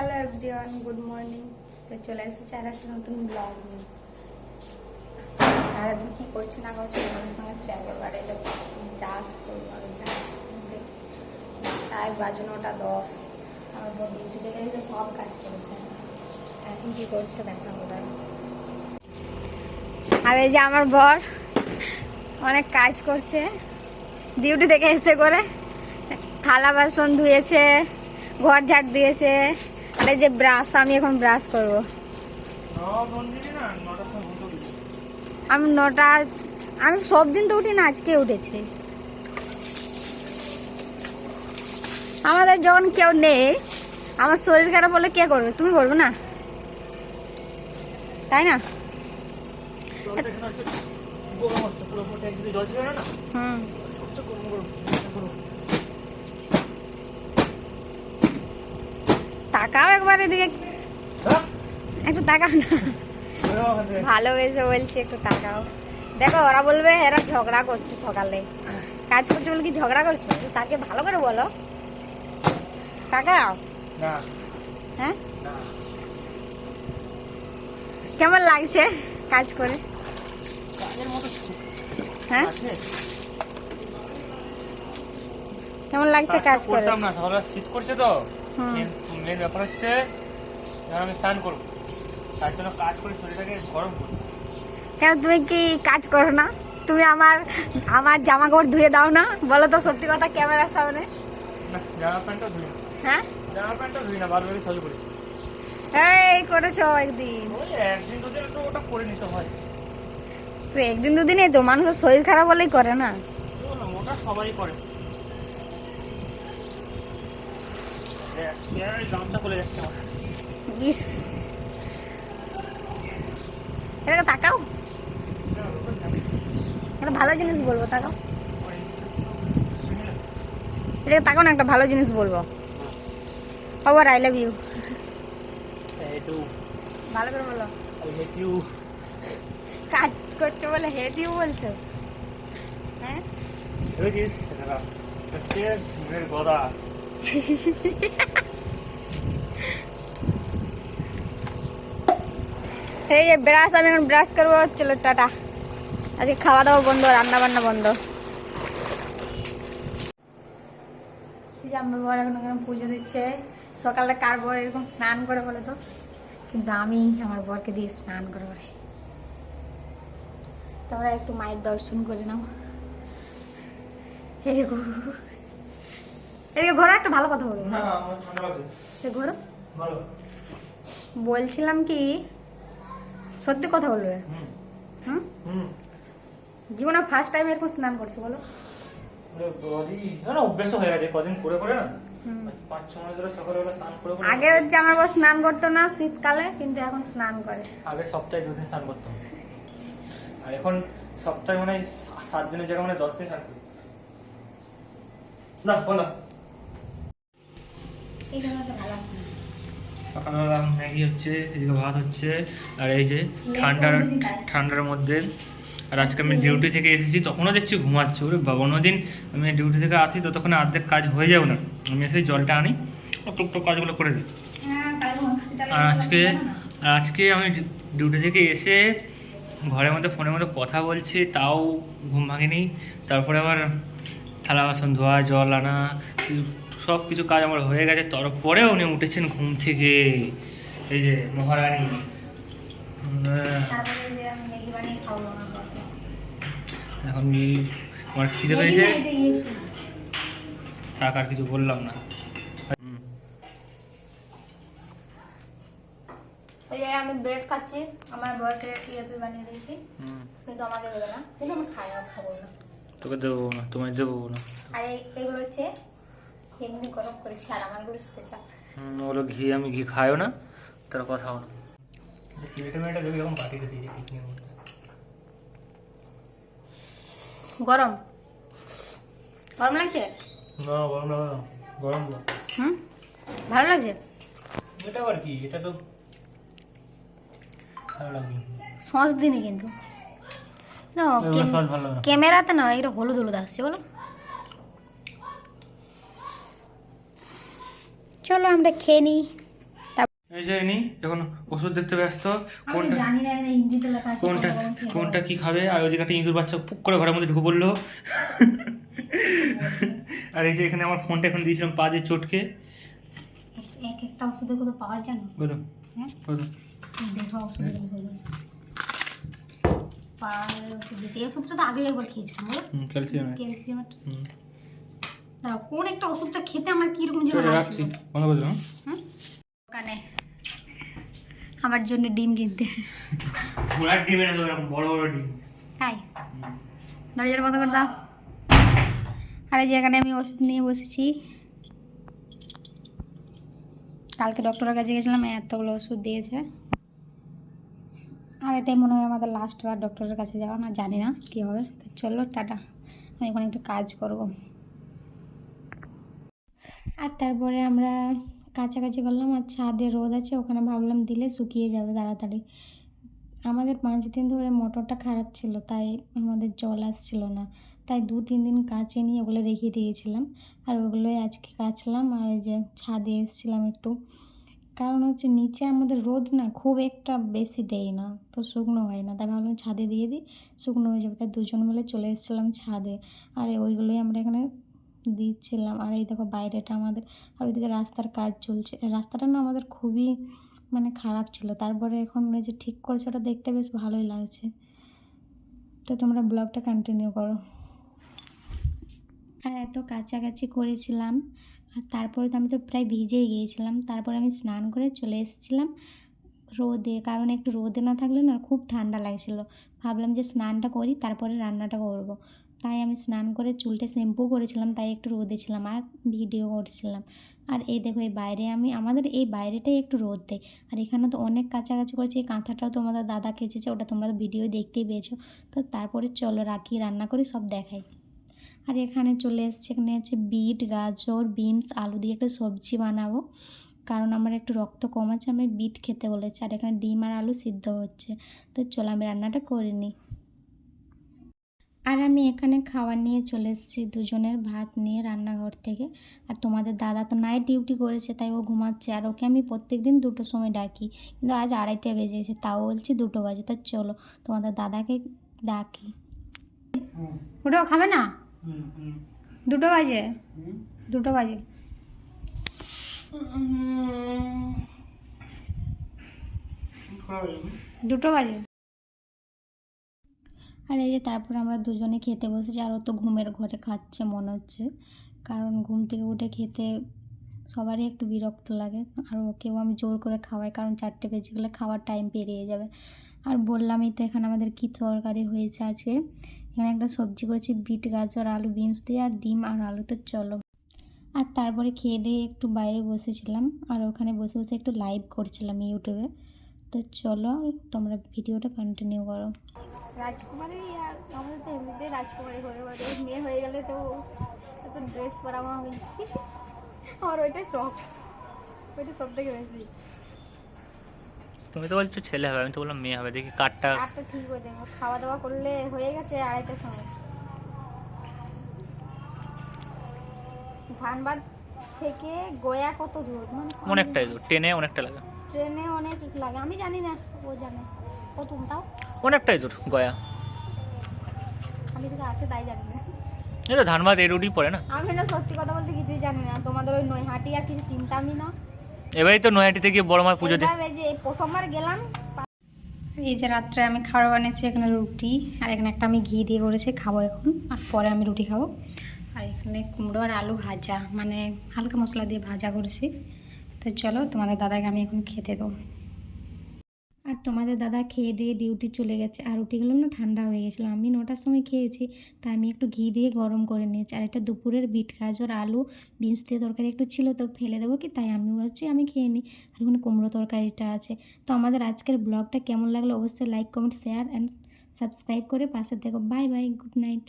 Hello everyone good morning তো চলে এসেছি আর একটা নতুন ব্লগ নিয়ে। সারাদিন কী করছে না করছে শেয়ার করব। আর ব্রাশ করব ব্রাশ তাই বাজে নটা দশ। আমার বোন ডিউটি থেকে এসে সব কাজ করেছে। এখন কী করছে দেখাবো আর এই যে আমার বর অনেক কাজ করছে। ডিউটি থেকে এসে করে থালা বাসন ধুয়েছে, ঘর ঝাড় দিয়েছে। আর যে ব্রাশ আমি এখন ব্রাশ করব। আমি নটা, আমি সব দিন তো উঠি না, আজকে উঠেছি। আমাদের যখন কেউ নেই, আমার শরীর খারাপ হলে কে করবে? তুমি করবে না? তাই না? হুম। তাকাও একবার এদিকে। একটু তাকাও না। ভালো হয়েছে বলছি একটু তাকাও। দেখো ওরা বলবে এরা ঝগড়া করছে সকালে। কাজ করছে বলে কি ঝগড়া করছ? তাকে ভালো করে বলো। তাকাও। হ্যাঁ? কেমন লাগছে কাজ করে? হ্যাঁ? কেমন লাগছে কাজ করে? শীত করছে তো। মেন ব্যাপার হচ্ছে যখন আমি স্নান করব তার জন্য কাজ করে শরীরটাকে গরম করি কেন তুমি কি কাজ করো না? তুমি আমার আমার জামা কাপড় ধুয়ে দাও না? বলো তো সত্যি কথা ক্যামেরার সামনে। জামা ধুই হ্যাঁ? জামা ধুই না বাদ বাকি সবই করি। এই করেছ একদিন। ওই একদিন দুদিন একটু ওটা করে নিতে হয়। তো একদিন দুদিনে তো মানুষের শরীর খারাপ হলেই করে না। তো না, ওটা সবাই করে দেখ, এই গামছা খুলে যাচ্ছে আমার ইস এটাকে তাকাও। একটা ভালো জিনিস বলব তাকাও। এটাকে তাকাও না একটা ভালো জিনিস বলব। খবর আই লাভ ইউ ভালো করে বলো। কাজ করছ বলে হেট ইউ বলছো? হ্যাঁ? এই যে ব্রাশ, আমি এখন ব্রাশ করব, চলো, টাটা। আজকে খাওয়া দাওয়া বন্ধ রান্না বান্না বন্ধ আমার বর এখন এখানে পুজো দিচ্ছে। সকালে কার বর এরকম স্নান করে বলে তো? কিন্তু আমি আমার বরকে দিয়ে স্নান করে বলে। তোমরা একটু মায়ের দর্শন করে নাও। এই এদিকে ঘোরো একটা ভালো কথা বলব এই ঘোরো বলছিলাম কি সত্যি কথা বলবে? হুম। জীবনে ফার্স্ট টাইম এরকম স্নান করছ বলো। অভ্যেস হয়ে গেছে কদিন করে করে না। আগে হচ্ছে আমার বউ স্নান করতো না শীতকালে কিন্তু এখন স্নান করে। আগে সপ্তাহে দুদিন স্নান করতাম। আর এখন সপ্তাহে মানে সাত দিনের জায়গায় মানে দশ দিন স্নান করি। না বলো এই জন্য ভালো আছে সকালবেলা ম্যাগি হচ্ছে, এদিকে ভাত হচ্ছে, আর এই যে ঠান্ডার ঠান্ডার মধ্যে, আর আজকে আমি ডিউটি থেকে এসেছি, তখনও দেখছি ঘুমাচ্ছে ওরে বাবা, অন্যদিন আমি ডিউটি থেকে আসি, ততক্ষণে অর্ধেক কাজ হয়ে যাবে না। আমি এসে জলটা আনি টুকটুক কাজগুলো করে দিই। আর আজকে আজকে আমি ডিউটি থেকে এসে ঘরের মধ্যে, ফোনের মধ্যে কথা বলছি, তাও ঘুম ভাঙেনি। তারপরে আবার থালা বাসন ধোয়া, জল আনা সব কিছু কাজ আমার হয়ে গেছে তারপরে উনি উঠেছেন ঘুম থেকে। এই যে মহারানী। এখন আমার খিদে পেয়েছে? ইয়ে- থাক আর কিছু বললাম না। আমি ব্রেড খাচ্ছি আমার বরকে ইয়েপি বানিয়ে দিয়েছি। কিন্তু আমাকে দেবে না। কিন্তু আমি খাই খাব না। তোকে দেবো না তোমায় দেবো না। আর এগুলো হচ্ছে এমনি গরম করেছি আর আমারগুলো স্পেশাল ওগুলো ঘি আমি ঘি খাইও না তার কথাও না টিফিনের মধ্যে গরম? গরম লাগছে? না গরম না গরম না। হুম? ভালো লাগছে? এটা আবার কি? এটা তো ভালো লাগবে সস দিনি কিন্তু। লাগে না। ক্যামেরাতে না এটা হলুদ হলুদ আসছে বলো। চলো আমরা খেয়ে নিই। এই যায়নি এখন ওষুধ দেখতে ব্যস্ত। আমি কোনটা জানি না এখানে হিন্দিতে লেখা আছে কোনটা কোনটা কি খাবে? আর ওইদিকে একটা ইঁদুর বাচ্চা পুক করে ঘরের মধ্যে ঢুকে পড়ল। আর এই যে এখানে আমার ফোনটা এখন দিয়েছিলাম পা দিয়ে চটকে। এক একটা ওষুধের কথা পাওয়া যায় না বুঝলো হ্যাঁ? বুঝলো দেখো ওষুধগুলো সেগুলো পায়ের ওষুধ দিয়েছে এই ওষুধটা তো আগে একবার খেয়েছিলাম ক্যালসিয়াম। ক্যালসিয়াম হুম। দাঁড়াও কোন একটা ওষুধটা খেতে আমার কীরকম যেন হুম? দোকানে। আমার জন্য ডিম কিনতে। ঘোড়ার ডিম এনে দেবো বড় বড় ডিম। তাই? বন্ধ করে দাও। আর এই যে আমি ওষুধ নিয়ে বসেছি। কালকে ডক্টরের কাছে গেছিলাম এতগুলো ওষুধ দিয়েছে। আর এটাই মনে হয় আমাদের লাস্ট বার ডক্টরের কাছে যাওয়া না জানি না কী হবে। তো চলো টাটা। আমি এখন একটু কাজ করব। আর তারপরে আমরা কাছাকাছি করলাম আর ছাদে রোদ আছে, ওখানে ভাবলাম দিলে শুকিয়ে যাবে তাড়াতাড়ি। আমাদের পাঁচ দিন ধরে মোটরটা খারাপ ছিল, তাই আমাদের জল আসছিল না। তাই দু তিন দিন কাচে নিয়ে ওগুলো রেখে দিয়েছিলাম। আর ওগুলোই আজকে কাচলাম আর যে ছাদে এসেছিলাম একটু। কারণ হচ্ছে নিচে আমাদের রোদ না খুব একটা বেশি দেয় না, তো শুকনো হয় না। তাই ভাবলাম ছাদে দিয়ে দিই, শুকনো হয়ে যাবে। তাই দুজন মিলে চলে এসেছিলাম ছাদে। আর ওইগুলোই আমরা এখানে দিচ্ছিলাম। আর এই দেখো বাইরেটা আমাদের আর ওইদিকে রাস্তার কাজ চলছে। রাস্তাটা না আমাদের খুবই মানে খারাপ ছিল। তারপরে এখন যে ঠিক করেছে ওটা দেখতে বেশ ভালোই লাগছে। তো তোমরা ব্লগটা কন্টিনিউ করো। আর এত কাছাকাছি করেছিলাম। আর তারপরে তো আমি তো প্রায় ভিজেই গিয়েছিলাম। তারপরে আমি স্নান করে চলে এসেছিলাম রোদে। কারণ একটু রোদে না থাকলে না খুব ঠান্ডা লাগছিল। ভাবলাম যে স্নানটা করি, তারপরে রান্নাটা করব। তাই আমি স্নান করে চুলটা শ্যাম্পু করেছিলাম, তাই একটু রোদে ছিলাম আর ভিডিও করছিলাম। আর এই দেখো, এই বাইরে আমি, আমাদের এই বাইরেটাই একটু রোদ দেয়। আর এখানে তো অনেক কাছাকাছি করেছি, এই কাঁথাটাও তোমাদের দাদা কেচেছে ওটা তোমরা ভিডিও দেখতেই পেয়েছ। তো তারপরে চলো রাখি, রান্না করে, সব দেখাই। আর এখানে চলে এসছে, এখানে হচ্ছে বিট, গাজর, বিনস, আলু দিয়ে একটা সবজি বানাবো। কারণ আমার একটু রক্ত কম আছে, আমি বিট খেতে বলেছি। আর এখানে ডিম আর আলু সিদ্ধ হচ্ছে। তো চলো আমি রান্নাটা করে নিই। আর আমি এখানে খাবার নিয়ে চলে এসেছি, দুজনের ভাত নিয়ে রান্নাঘর থেকে। আর তোমাদের দাদা তো নাইট ডিউটি করেছে, তাই ও ঘুমাচ্ছে। আর ওকে আমি প্রত্যেক দিন দুটোর সময় ডাকি। কিন্তু আজ আড়াইটা বেজে গেছে, তাও বলছি দুটো বাজে। তা চলো, তোমাদের দাদাকে ডাকি। ওটাও খাবে না? দুটো বাজে? দুটো বাজে। দুটো বাজে। আর এই যে তারপর আমরা দুজনে খেতে বসেছি, আর তো ঘুমের ঘরে খাচ্ছে মনে হচ্ছে। কারণ ঘুম থেকে উঠে খেতে সবারই একটু বিরক্ত লাগে। আর ওকেও আমি জোর করে খাওয়াই, কারণ চারটে বেজে গেলে খাওয়ার টাইম পেরিয়ে যাবে। আর বললামই তো এখানে আমাদের কী তরকারি হয়েছে আজকে। এখানে একটা সবজি করেছি, বিট গাজর, আলু, বিনস দিয়ে, আর ডিম আর আলু তো চলো। আর তারপরে খেয়ে দিয়ে একটু বাইরে বসেছিলাম, আর ওখানে বসে বসে একটু লাইভ করছিলাম ইউটিউবে। তো চলো, তোমরা ভিডিওটা কন্টিনিউ করো। রাজকুমারী আর আমাদের তো এমনিতে রাজকুমারী হয়ে বলে মেয়ে হয়ে গেলে তো এত ড্রেস পরানো হবে আমার ওইটাই শখ ওইটা সব থেকে বেশি। তুমি তো বলছো ছেলে হবে আমি তো বললাম মেয়ে হবে দেখি কাঠটা ঠিক হয়ে দেবো। খাওয়া দাওয়া করলে হয়ে গেছে আড়াইটার সময়। ধানবাদ থেকে গয়া কত দূর? মানে অনেকটাই দূর ট্রেনে অনেকটা লাগে। ট্রেনে অনেক লাগে আমি জানি না ও জানে। কত অনেকটাই দূর গয়া। আমি থেকে আছে তাই জানি না। এই তো ধানবাদ এই রুটই পড়ে না? আমি না সত্যি কথা বলতে কিছুই জানি না। তোমাদের ওই নৈহাটি আর কিছু চিন্তামই না। এবারেই তো নয়াটিতে গিয়ে বড় মার পুজো এবার এই যে প্রথমবার গেলাম এই যে রাত্রে আমি খাবার বানিয়েছি এখানে রুটি আর এখানে একটা আমি ঘি দিয়ে করেছি খাব এখন আর পরে আমি রুটি খাব। আর এখানে কুমড়ো আর আলু ভাজা মানে হালকা মশলা দিয়ে ভাজা করেছি। তো চলো তোমাদের দাদাকে আমি এখন খেতে দেবো। আর তোমাদের দাদা খেয়ে দিয়ে ডিউটি চলে গেছে। আর রুটিগুলো না ঠান্ডা হয়ে গেছিল। আমি নটার সময় খেয়েছি, তাই আমি একটু ঘি দিয়ে গরম করে নিয়েছি। আর একটা দুপুরের বিট গাজর, আলু, বিনস দিয়ে তরকারি একটু ছিল তো ফেলে দেবো কি? তাই আমি ভাবছি আমি খেয়ে নিই। আর ওখানে কুমড়ো তরকারিটা আছে। তো আমাদের আজকের ব্লগটা কেমন লাগল অবশ্যই like comment share and subscribe করে পাশে দেখো বাই বাই গুড নাইট